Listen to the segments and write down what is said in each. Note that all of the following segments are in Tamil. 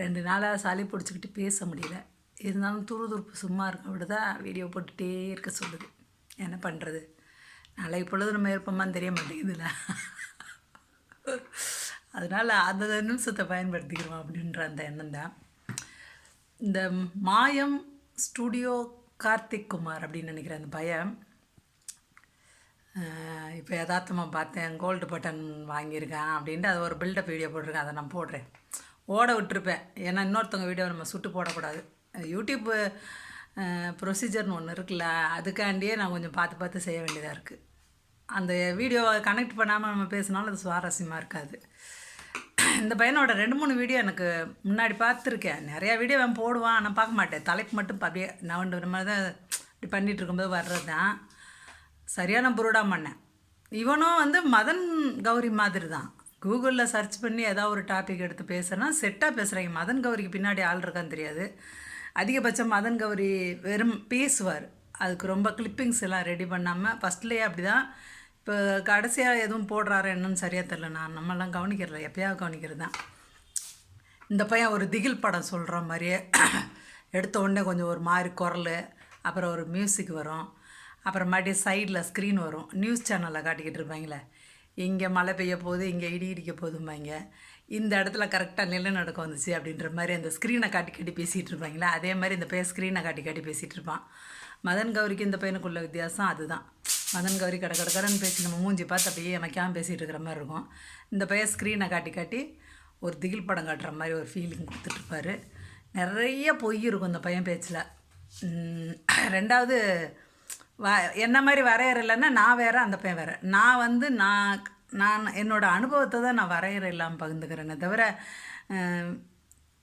ரெண்டு நாளாக சளி பிடிச்சிக்கிட்டு பேச முடியல. இருந்தாலும் துருதுருப்பு சும்மா இருக்க விட தான் வீடியோ போட்டுகிட்டே இருக்க சொல்லுது. என்ன பண்ணுறது நாளை பொழுது நம்ம இருப்போமான்னு தெரிய மாட்டேங்குதுல்ல அதனால் அந்த நிமிஷத்தை பயன்படுத்திக்கிறோம் அப்படின்ற அந்த எண்ணம் தான். இந்த மாயம் ஸ்டுடியோ கார்த்திக் குமார் அப்படின்னு நினைக்கிறேன் அந்த பையன் இப்போ யதார்த்தமாக பார்த்தேன். கோல்டு பட்டன் வாங்கியிருக்கேன் அப்படின்ட்டு அது ஒரு பில்டப் வீடியோ போட்டிருக்கேன். அதை நான் போடுறேன். ஓட விட்டுருப்பேன். ஏன்னா இன்னொருத்தவங்க வீடியோ நம்ம சுட்டு போடக்கூடாது. யூடியூப் ப்ரொசீஜர்னு ஒன்று இருக்குல்ல அதுக்காண்டியே நான் கொஞ்சம் பார்த்து பார்த்து செய்ய வேண்டியதாக இருக்குது அந்த வீடியோவை கனெக்ட் பண்ணாமல் நம்ம பேசினாலும் அது சுவாரஸ்யமாக இருக்காது. இந்த பையனோட ரெண்டு மூணு வீடியோ எனக்கு முன்னாடி பார்த்துருக்கேன். நிறையா வீடியோ அவன் போடுவான் ஆனால் பார்க்க மாட்டேன். தலைப்பு மட்டும் அப்படியே நவண்டு மாதிரி தான் இப்படி பண்ணிகிட்டு இருக்கும்போது வர்றது தான் சரியான புரோடா பண்ணேன். இவனும் வந்து மதன் கௌரி மாதிரி தான். கூகுளில் சர்ச் பண்ணி ஏதாவது ஒரு டாபிக் எடுத்து பேசுனா செட்டாக பேசுகிறாங்க மதன் கௌரிக்கு பின்னாடி ஆள் இருக்கான்னு தெரியாது. அதிகபட்சம் மதன் கௌரி வெறும் பேசுவார். அதுக்கு ரொம்ப கிளிப்பிங்ஸ் எல்லாம் ரெடி பண்ணாமல் ஃபஸ்ட்லேயே அப்படி தான் இப்போ கடைசியாக எதுவும் போடுறாரு என்னன்னு சரியாக தெரில நான் நம்மலாம் கவனிக்கிறல எப்பயாவது கவனிக்கிறது தான் இந்த பையன் ஒரு திகில் படம் சொல்கிற மாதிரியே எடுத்த உடனே கொஞ்சம் ஒரு மாதிரி குரல் அப்புறம் ஒரு மியூசிக் வரும். அப்புறம் மறுபடியும் சைடில் ஸ்க்ரீன் வரும். நியூஸ் சேனலில் காட்டிக்கிட்டு இருப்பாங்களே. இங்கே மழை பெய்ய போகுது இங்கே இடி இடிக்க போதும்பாங்க இந்த இடத்துல கரெக்டாக நிலநடுக்கம் வந்துச்சு அப்படின்ற மாதிரி அந்த ஸ்க்ரீனை காட்டி காட்டி பேசிகிட்டு இருப்பாங்களே அதே மாதிரி இந்த பையன் ஸ்க்ரீனை காட்டி காட்டி பேசிகிட்டு இருப்பான். மதன் கௌரிக்கு இந்த பையனுக்குள்ள வித்தியாசம் அதுதான். மதன் கௌரி கடை கடற்கடன்னு பேசி நம்ம மூஞ்சி பார்த்து அப்படியே அமைக்காமல் பேசிகிட்டு இருக்கிற மாதிரி இருக்கும். இந்த பையன் ஸ்க்ரீனை காட்டி காட்டி ஒரு திகில் படம் காட்டுற மாதிரி ஒரு ஃபீலிங் கொடுத்துட்ருப்பாரு நிறைய பொய் இருக்கும் இந்த பையன் பேச்சில். ரெண்டாவது வ என்ன மாதிரி வரையற இல்லைன்னா நான் வேறு அந்த பையன் வேறு. நான் வந்து நான் நான் என்னோடய அனுபவத்தை தான் நான் வரையறை இல்லாமல் பகிர்ந்துக்கிறேனே தவிர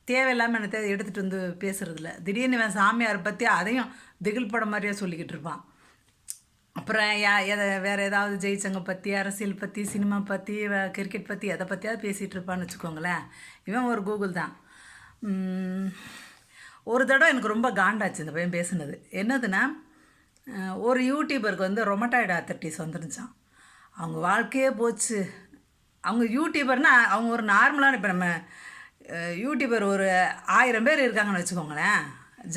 தேவையில்லாமல் என்ன தேவை எடுத்துகிட்டு வந்து பேசுகிறதில்ல திடீர்னு இவன் சாமியார் பற்றி அதையும் திகில் படம் மாதிரியே சொல்லிக்கிட்டு இருப்பான். அப்புறம் யா எதை வேறு ஏதாவது ஜெயிச்சவங்க பற்றி அரசியல் பற்றி சினிமா பற்றி கிரிக்கெட் பற்றி எதை பற்றியாவது பேசிகிட்டு இருப்பான்னு வச்சுக்கோங்களேன். இவன் ஒரு கூகுள் தான். ஒரு தடவை எனக்கு ரொம்ப காண்டாச்சு இந்த பையன் பேசுனது. என்னதுன்னா ஒரு யூடியூபருக்கு வந்து ரொமட்டாய்டு ஆத்தர்டிஸ் வந்துருந்துச்சான் அவங்க வாழ்க்கையே போச்சு. அவங்க யூடியூபர்னால் அவங்க ஒரு நார்மலான இப்போ நம்ம யூடியூபர் ஒரு ஆயிரம் பேர் இருக்காங்கன்னு வச்சுக்கோங்களேன்.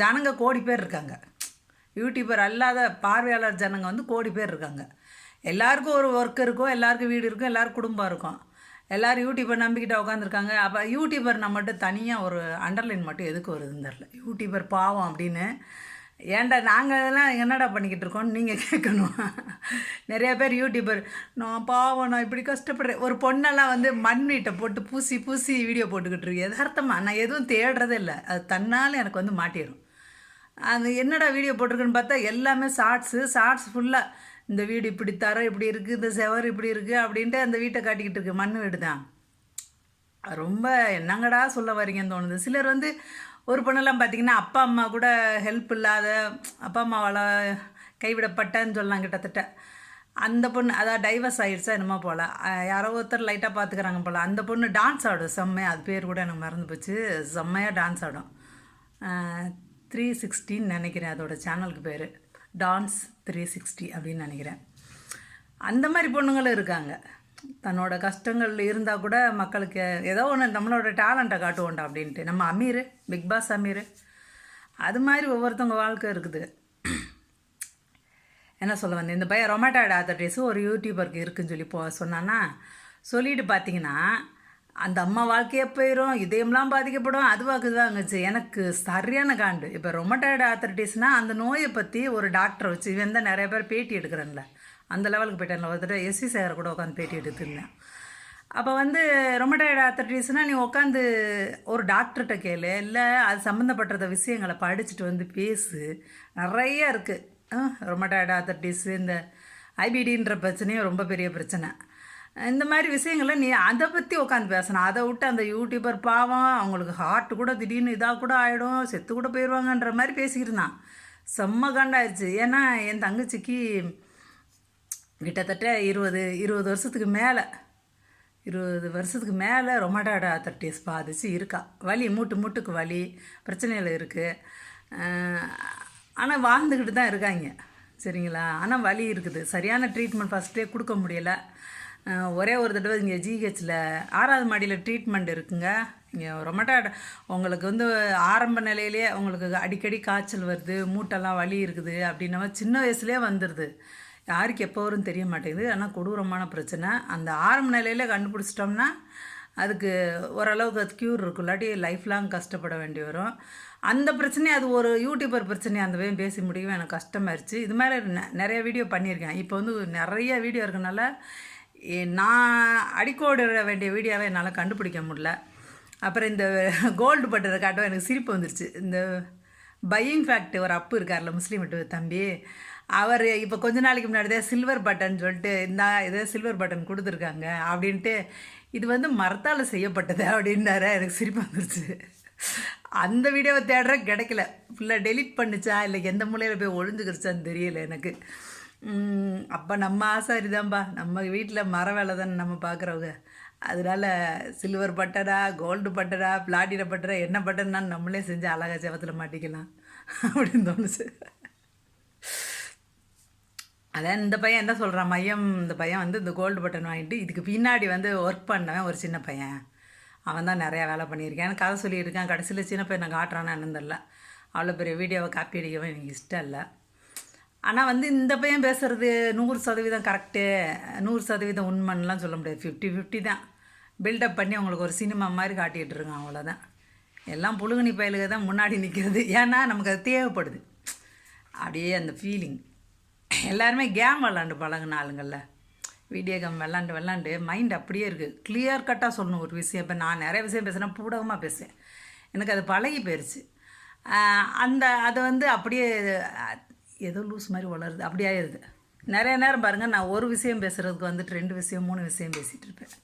ஜனங்க கோடி பேர் இருக்காங்க. யூடியூபர் அல்லாத பார்வையாளர் ஜனங்க வந்து கோடி பேர் இருக்காங்க. எல்லாருக்கும் ஒரு ஒர்க் இருக்கும் எல்லாருக்கும் வீடு இருக்கும் எல்லோரும் குடும்பம் இருக்கும். எல்லோரும் யூடியூபர் நம்பிக்கிட்ட உட்காந்துருக்காங்க அப்போ யூடியூபர் நம்மகிட்ட மட்டும் தனியாக ஒரு அண்டர்லைன் மட்டும் எதுக்கு வருதுன்னு தெரில யூடியூபர் பாவம் அப்படின்னு ஏன்டா நாங்கள் இதெல்லாம் என்னடா பண்ணிக்கிட்டு இருக்கோம் நீங்கள் கேட்கணும். நிறைய பேர் யூடியூபர் நான் பாவம் நான் இப்படி கஷ்டப்படுறேன். ஒரு பொண்ணெல்லாம் வந்து மண் வீட்டை போட்டு பூசி பூசி வீடியோ போட்டுக்கிட்டு இருக்கு. எதார்த்தமாக நான் எதுவும் தேடுறதே இல்லை. அது தன்னால் எனக்கு வந்து மாட்டிடும் அது என்னடா வீடியோ போட்டிருக்குன்னு பார்த்தா எல்லாமே ஷார்ட்ஸு ஷார்ட்ஸ் ஃபுல்லாக இந்த வீடு இப்படி தரம் இப்படி இருக்குது இந்த செவர் இப்படி இருக்குது அப்படின்ட்டு அந்த வீட்டை காட்டிக்கிட்டு இருக்கு மண் வீடு தான். ரொம்ப என்னங்கடா சொல்ல வரீங்கன்னு தோணுது. சிலர் வந்து ஒரு பொண்ணெல்லாம் பார்த்திங்கன்னா அப்பா அம்மா கூட ஹெல்ப் இல்லாத அப்பா அம்மாவால் கைவிடப்பட்டன்னு சொல்லலாம் கிட்டத்தட்ட. அந்த பொண்ணு அதான் டைவர்ஸ் ஆகிடுச்சா என்னமோ போல். யாரோ ஒருத்தர் லைட்டாக பார்த்துக்கிறாங்க போல். அந்த பொண்ணு டான்ஸ் ஆடும். செம்மையாக அது பேர் கூட எனக்கு மறந்து போச்சு. செம்மையாக டான்ஸ் ஆடும். த்ரீ சிக்ஸ்டின்னு நினைக்கிறேன் அதோடய சேனலுக்கு பேர். டான்ஸ் த்ரீ சிக்ஸ்டி அப்படின்னு நினைக்கிறேன். அந்த மாதிரி பொண்ணுங்களும் இருக்காங்க. தன்னோட கஷ்டங்கள் இருந்தால் கூட மக்களுக்கு ஏதோ ஒன்று நம்மளோட டேலண்ட்டை காட்டுவோண்டா அப்படின்ட்டு. நம்ம அமீர் பிக் பாஸ் அமீர். அது மாதிரி ஒவ்வொருத்தவங்க வாழ்க்கை இருக்குது. என்ன சொல்ல வந்தேன்? இந்த பையன் ரொமேட்டாட் ஆத்தர்டேஸும் ஒரு யூடியூபருக்கு இருக்குன்னு சொல்லி போ சொன்னான்னா சொல்லிட்டு பார்த்தீங்கன்னா அந்த அம்மா வாழ்க்கையே போயிடும் இதயம்லாம் பாதிக்கப்படும் அதுவாக இதுவாங்கச்சு எனக்கு சரியான காண்டு. இப்போ ரொமேட்டாய்டு ஆத்தர்டேஸ்னால் அந்த நோயை பற்றி ஒரு டாக்டரை வச்சு இவன் தான் நிறைய பேர் பேட்டி எடுக்கிறேன்ல. அந்த லெவலுக்கு போயிட்டேன். ஒரு தடவை எஸ்சி சேகர் கூட உட்காந்து பேட்டி எடுத்துருந்தேன் அப்போ வந்து ரொமட்டாய்டு ஆத்தர்டிஸ்னால் நீ உட்காந்து ஒரு டாக்டர்கிட்ட கேளு. இல்லை அது சம்மந்தப்பட்ட விஷயங்களை படிச்சுட்டு வந்து பேசு. நிறைய இருக்குது ரொமட்டாய்டு ஆத்தர்டிஸு இந்த ஐபிடின்ற பிரச்சனையும் ரொம்ப பெரிய பிரச்சனை. இந்த மாதிரி விஷயங்களை நீ அதை பற்றி உட்காந்து பேசணும். அதை விட்டு அந்த யூடியூபர் பாவம் அவங்களுக்கு ஹார்ட் கூட திடீர்னு இதாக கூட ஆகிடும் செத்து கூட போயிடுவாங்கன்ற மாதிரி பேசிக்கிட்டு இருந்தான். செம்ம கண்டாயிடுச்சு ஏன்னா என் தங்கச்சிக்கு கிட்டத்தட்ட இருபது இருபது வருஷத்துக்கு மேலே இருபது வருஷத்துக்கு மேலே ரொமடாடா ஆத்தர்டிஸ் பாதிச்சு இருக்கா. வலி மூட்டு மூட்டுக்கு வலி பிரச்சனைகள் இருக்குது ஆனால் வாழ்ந்துக்கிட்டு தான் இருக்காங்க. சரிங்களா? ஆனால் வலி இருக்குது. சரியான ட்ரீட்மெண்ட் ஃபஸ்ட்டே கொடுக்க முடியலை. ஒரே ஒரு தடவை இங்கே ஜிஹெச்சில் ஆறாவது மாடியில் ட்ரீட்மெண்ட் இருக்குங்க. இங்கே ரொமட்டாய்டு உங்களுக்கு வந்து ஆரம்ப நிலையிலேயே உங்களுக்கு அடிக்கடி காய்ச்சல் வருது மூட்டெல்லாம் வலி இருக்குது அப்படின்ன சின்ன வயசுலேயே வந்துடுது யாருக்கு எப்போ வரும் தெரிய மாட்டேங்குது. ஆனால் கொடூரமான பிரச்சனை. அந்த ஆரம்ப நிலையில் கண்டுபிடிச்சிட்டோம்னா அதுக்கு ஓரளவுக்கு அது க்யூர் இருக்கும். இல்லாட்டி லைஃப் லாங் கஷ்டப்பட வேண்டி வரும். அந்த பிரச்சனையை அது ஒரு யூடியூபர் பிரச்சனையை அந்த வேன் பேசி முடியவே எனக்கு கஷ்டமாயிருச்சு. இது மாதிரி நெ- நிறைய வீடியோ பண்ணியிருக்கேன். இப்போ வந்து நிறைய வீடியோ இருக்கனால நான் அடிக்கோட வேண்டிய வீடியோவை என்னால் கண்டுபிடிக்க முடியல. அப்புறம் இந்த கோல்டு பட்டரை காட்டும் எனக்கு சிரிப்பு வந்துருச்சு. இந்த பையிங் ஃபேக்ட் ஒரு அப்பு இருக்கார்ல முஸ்லீம் வீட்டு தம்பி. அவர் இப்போ கொஞ்ச நாளைக்கு முன்னாடி தான் சில்வர் பட்டன் சொல்லிட்டு இந்த இதே சில்வர் பட்டன் கொடுத்துருக்காங்க அப்படின்ட்டு இது வந்து மரத்தால் செய்யப்பட்டது அப்படின்னாரு. எனக்கு சிரிப்பு வந்துருச்சு. அந்த வீடியோவை தேடுற கிடைக்கல. ஃபுல்லாக டெலிட் பண்ணுச்சா இல்லை எந்த மூலையில் போய் ஒளிஞ்சுக்கிடுச்சான்னு தெரியல எனக்கு. அப்போ நம்ம ஆசாரிதான்பா நம்ம வீட்டில் மர வேலை தானே நம்ம பார்க்குறவங்க அதனால சில்வர் பட்டடா கோல்டு பட்டடா பிளாட்டின பட்டடா என்ன பட்டன்னா நம்மளே செஞ்சு அழகா செவத்தில் மாட்டிக்கலாம். அப்படின்னு தோணுச்சு. அதான் இந்த பையன் என்ன சொல்கிறான் மையம் இந்த பையன் வந்து இந்த கோல்டு பட்டன் வாங்கிட்டு இதுக்கு பின்னாடி வந்து ஒர்க் பண்ணவன் ஒரு சின்ன பையன். அவன் தான் நிறையா வேலை பண்ணியிருக்கேன். கதை சொல்லியிருக்கான். கடைசியில் சின்ன பையனை காட்டுறான்னு என்னன்னு அவ்வளோ பெரிய வீடியோவை காப்பி அடிக்கவும் எனக்கு இஷ்டம் இல்லை. ஆனால் வந்து இந்த பையன் பேசுகிறது நூறு சதவீதம் கரெக்டு நூறு சதவீதம் உண்மைன்னுலாம் சொல்ல முடியாது. ஃபிஃப்டி ஃபிஃப்டி தான். பில்டப் பண்ணி அவங்களுக்கு ஒரு சினிமா மாதிரி காட்டிகிட்டு இருக்கான் அவ்வளோதான் எல்லாம் புழுகணி பயலுக தான் முன்னாடி நிற்கிறது ஏன்னா நமக்கு அது தேவைப்படுது. அப்படியே அந்த ஃபீலிங் எல்லாருமே கேம் விளாண்டு பழகுன ஆளுங்கள்ல. வீடியோ கேம் விளாண்டு விளாண்டு மைண்ட் அப்படியே இருக்குது கிளியர் கட்டாக சொல்லணும் ஒரு விஷயம். இப்போ நான் நிறைய விஷயம் பேசுகிறேன் பூடகமாக பேசுவேன். எனக்கு அது பழகி போயிடுச்சு அந்த அது வந்து அப்படியே ஏதோ லூஸ் மாதிரி வளருது அப்படியே ஆயிடுது நிறைய நேரம் பாருங்கள் நான் ஒரு விஷயம் பேசுகிறதுக்கு வந்துட்டு ரெண்டு விஷயம் மூணு விஷயம் பேசிகிட்டு இருப்பேன்.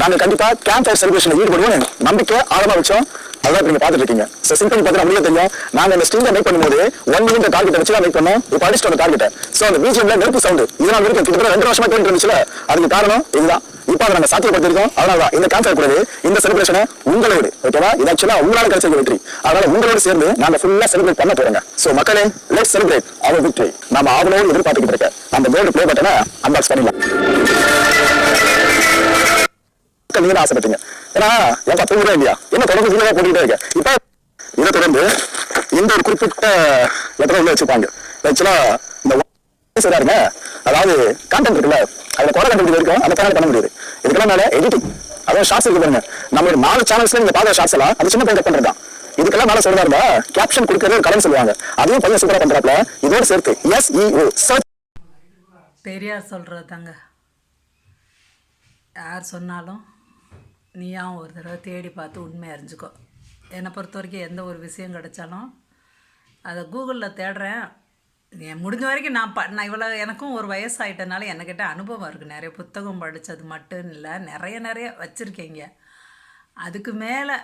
நாங்கள் கண்டிப்பாக கேம்ப் ஃபயர் செலிப்ரேஷன்ல ஈடுபடுவோம் நம்பிக்கை ஆழமாக வச்சோம். அதான் நீங்கள் நீங்க பாத்துட்டு இருக்கீங்க. சோ சிம்பிள் பார்த்தா நம்மளுக்கே தெரியும். நாங்க இந்த ஸ்ட்ரீம்ல மேக் பண்ணும்போது ஒன் மினிட் டார்கெட் வச்சு மேக் பண்ணோம். இப்போ அடிச்சுட்டு அந்த டார்கெட் ஸோ அந்த பிஜிஎம்ல நெருப்பு சவுண்டு இதனால வரைக்கும் கிட்டத்தட்ட ரெண்டு வருஷமா கேட்டு இருந்துச்சுல. அதுக்கு காரணம் இதுதான். இப்போ அதை நாங்கள் சாத்தியப்படுத்திருக்கோம் அதனால தான் இந்த கேம்ப் கூடாது இந்த செலிப்ரேஷனை உங்களோடு ஓகேவா இது ஆக்சுவலாக உங்களால் கிடைச்ச வெற்றி அதனால உங்களோட சேர்ந்து நாங்கள் ஃபுல்லாக செலிப்ரேட் பண்ண போறோங்க. ஸோ மக்களே லெட் செலிப்ரேட் அவர் விக்டரி நாம ஆவலோடு எதிர்பார்த்துக்கிட்டு இருக்க அந்த கோல்டு ப்ளே பட்டனை அன்பாக்ஸ் பண்ணிடலாம். மக்கள் நீங்க ஆசைப்பட்டீங்க ஏன்னா ஏன்பா தூங்குறே இல்லையா? என்ன தொடர்ந்து வீடியோ போட்டுக்கிட்டே இருக்க இப்ப இதை தொடர்ந்து இந்த ஒரு குறிப்பிட்ட லெட்டர் உள்ள வச்சுப்பாங்க ஆக்சுவலா இந்த சொல்றாருங்க அதாவது கான்டென்ட் இருக்குல்ல அதுல குறை கண்டுபிடிக்க இருக்கும் அந்த சேனல் பண்ண முடியாது. இதுக்கெல்லாம் மேல எடிட்டிங் அதாவது ஷார்ட்ஸ் இருக்கு பாருங்க. நம்மளோட நாலு சேனல்ஸ்ல நீங்க பார்த்த ஷார்ட்ஸ் எல்லாம் அது சின்ன பையன் கட் இதுக்கெல்லாம் மேல சொல்றதா இருந்தா கேப்ஷன் கொடுக்கறது கடன் சொல்லுவாங்க. அதையும் பையன் சூப்பரா பண்றாப்ல இதோட சேர்த்து எஸ் இஓ சர்ச் பெரியார் சொல்கிறது தாங்க யார் சொன்னாலும் நீயாவும் ஒரு தடவை தேடி பார்த்து உண்மை அறிஞ்சுக்கோ. என்னை பொறுத்த வரைக்கும் எந்த ஒரு விஷயம் கிடைச்சாலும் அதை கூகுளில் தேடுறேன். என் முடிஞ்ச வரைக்கும் நான் ப நான் இவ்வளோ எனக்கும் ஒரு வயசாகிட்டனால என்கிட்ட அனுபவம் இருக்குது நிறைய புத்தகம் படித்தது மட்டும் இல்லை நிறைய நிறைய வச்சுருக்கீங்க. அதுக்கு மேலே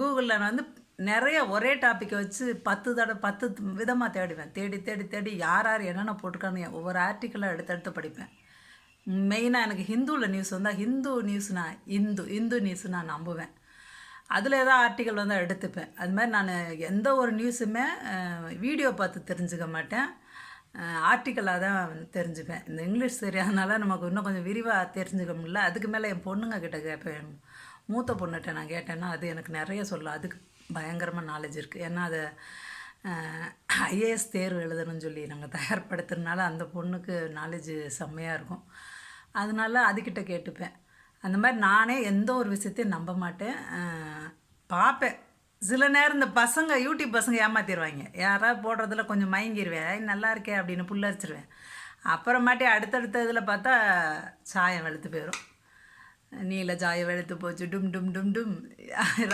கூகுளில் நான் வந்து நிறைய ஒரே டாப்பிக்கை வச்சு பத்து தடவை பத்து விதமாக தேடுவேன். தேடி தேடி தேடி யார் யார் என்னென்ன போட்டிருக்கான்னு ஒவ்வொரு ஆர்டிக்கலாக எடுத்து எடுத்து படிப்பேன். மெயினாக எனக்கு ஹிந்துவில் நியூஸ் வந்தால் ஹிந்து நியூஸ் நான் இந்து இந்து நியூஸ் நான் நம்புவேன். அதில் ஏதாவது ஆர்டிக்கல் வந்தால் எடுத்துப்பேன். அது மாதிரி நான் எந்த ஒரு நியூஸுமே வீடியோ பார்த்து தெரிஞ்சுக்க மாட்டேன். ஆர்டிக்கலாக தான் தெரிஞ்சுப்பேன். இந்த இங்கிலீஷ் தெரியாதனால நமக்கு இன்னும் கொஞ்சம் விரிவாக தெரிஞ்சுக்க முடியல. அதுக்கு மேலே என் பொண்ணுங்க கிட்ட கேட்பேன். மூத்த பொண்ணுகிட்ட நான் கேட்டேன்னா அது எனக்கு நிறைய சொல்லும். அதுக்கு பயங்கரமாக நாலேஜ் இருக்குது ஏன்னா அதை ஐஏஎஸ் தேர்வு எழுதணும்னு சொல்லி நாங்கள் தயார்படுத்துறதுனால அந்த பொண்ணுக்கு நாலேஜ் செம்மையாக இருக்கும். அதனால அதுக்கிட்ட கேட்டுப்பேன். அந்த மாதிரி நானே எந்த ஒரு விஷயத்தையும் நம்ப மாட்டேன். பார்ப்பேன் சில நேரம் இந்த பசங்க யூடியூப் பசங்க ஏமாத்திடுவாங்க யாராவது போடுறதுல கொஞ்சம் மயங்கிடுவேன் நல்லா இருக்கே அப்படின்னு புல்லரிச்சிருவேன் அப்புறமாட்டி அடுத்தடுத்த இதில் பார்த்தா சாயம் வெளுத்து போயிடும் நீல ஜாயம் வெளுத்து போச்சு. டும் டும் டும் டும்.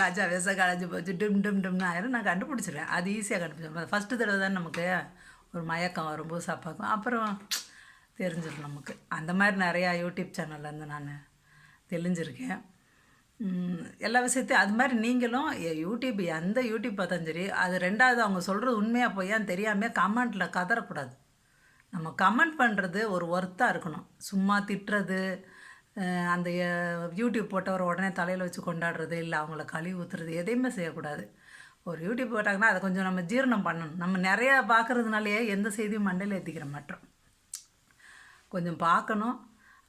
ராஜா விச களைஞ்சு போச்சு. டும் டும் டும்னு ஆயிரும். நான் கண்டுபிடிச்சிருவேன். அது ஈஸியாக கண்டுபிடிச்சிருவேன். ஃபஸ்ட்டு தடவை தான் நமக்கு ஒரு மயக்கம் வரும் புதுசாக பார்க்கும் அப்புறம் தெரிஞ்சிடும் நமக்கு. அந்த மாதிரி நிறையா யூடியூப் சேனல்லேருந்து நான் தெளிஞ்சிருக்கேன். எல்லா விஷயத்தையும் அது மாதிரி நீங்களும் எ- யூடியூப் எந்த யூடியூப் பார்த்தாலும் சரி அது ரெண்டாவது அவங்க சொல்கிறது உண்மையாக பொய்யான்னு தெரியாமல் கமெண்ட்டில் கதறக்கூடாது. நம்ம கமெண்ட் பண்ணுறது ஒரு ஒர்த்தாக இருக்கணும். சும்மா திட்டுறது அந்த யூடியூப் போட்டவரை உடனே தலையில் வச்சு கொண்டாடுறது இல்லை அவங்கள கழுவி ஊற்றுறது எதையுமே செய்யக்கூடாது. ஒரு யூடியூப் போட்டாங்கன்னா அதை கொஞ்சம் நம்ம ஜீரணம் பண்ணணும். நம்ம நிறையா பார்க்குறதுனாலேயே எந்த செய்தியும் மண்டையில் ஏற்றிக்கிற மாட்டோம். கொஞ்சம் பார்க்கணும்.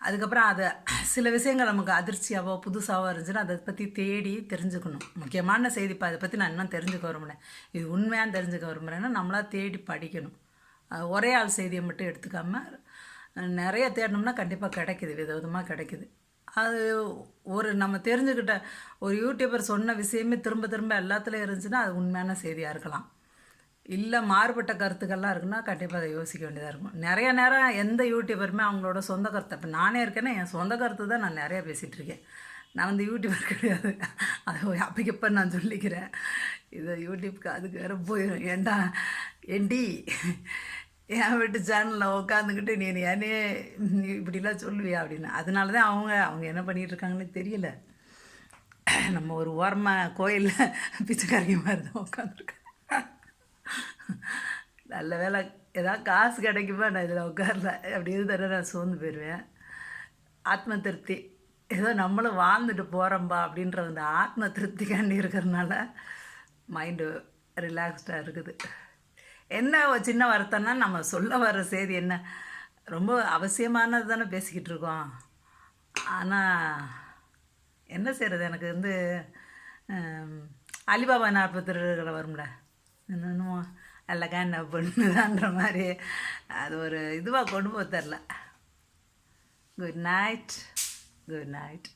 அதுக்கப்புறம் அதை சில விஷயங்கள் நமக்கு அதிர்ச்சியாவோ புதுசாகவோ இருந்துச்சுன்னா அதை பற்றி தேடி தெரிஞ்சுக்கணும். முக்கியமான செய்தி இப்போ அதை பற்றி நான் இன்னும் தெரிஞ்சுக்க விரும்புகிறேன் இது உண்மையாக தெரிஞ்சுக்க விரும்புகிறேன்னா நம்மளாக தேடி படிக்கணும். ஒரே ஆள் செய்தியை மட்டும் எடுத்துக்காமல் நிறைய தேடணும்னா கண்டிப்பாக கிடைக்குது விதவிதமாக கிடைக்குது. அது ஒரு நம்ம தெரிஞ்சுக்கிட்ட ஒரு யூடியூபர் சொன்ன விஷயமே திரும்ப திரும்ப எல்லாத்துலேயும் இருந்துச்சுன்னா அது உண்மையான செய்தியாக இருக்கலாம். இல்லை மாறுபட்ட கருத்துக்கள்லாம் இருக்குன்னா கண்டிப்பாக அதை யோசிக்க வேண்டியதாக இருக்கும். நிறைய நேரம் எந்த யூடியூபருமே அவங்களோட சொந்த கருத்தை இப்போ நானே இருக்கேன்னா என் சொந்த கருத்து தான் நான் நிறையா பேசிகிட்டு இருக்கேன். நான் வந்து யூடியூபர் கிடையாது. அது அப்பைக்கப்போ நான் சொல்லிக்கிறேன்? இது யூடியூப்க்கு அதுக்கு வேறு போயிடும் ஏண்டா என்டி என் வீட்டு சேனலில் உட்காந்துக்கிட்டு நீ என்னையே நீ இப்படிலாம் சொல்லுவியா அப்படின்னு. அதனால தான் அவங்க அவங்க என்ன பண்ணிகிட்டு இருக்காங்கன்னு தெரியல. நம்ம ஒரு ஓரமாக கோயிலில் பிச்சைக்காரிங்க மாதிரி தான் உட்காந்துருக்கேன் நல்ல வேலை ஏதாவது காசு கிடைக்குமா? நான் இதில் உட்காரல. அப்படி தர நான் சோர்ந்து போயிடுவேன். ஆத்ம திருப்தி ஏதோ நம்மளும் வாழ்ந்துட்டு போகிறோம்பா அப்படின்ற அந்த ஆத்ம திருப்திக்காண்டி இருக்கிறதுனால மைண்டு ரிலாக்ஸ்டாக இருக்குது. என்ன சின்ன வருத்தம்னா நம்ம சொல்ல வர செய்தி என்ன? ரொம்ப அவசியமானது தானே பேசிக்கிட்டு இருக்கோம். ஆனால் என்ன செய்கிறது எனக்கு வந்து அலிபாபா நாற்பத்தி ரெண்டு வரும்ல. என்னமோ அழகா என்ன பண்ணுதான்ற மாதிரி அது ஒரு இதுவாக கொண்டு போக தெரில. Good night good night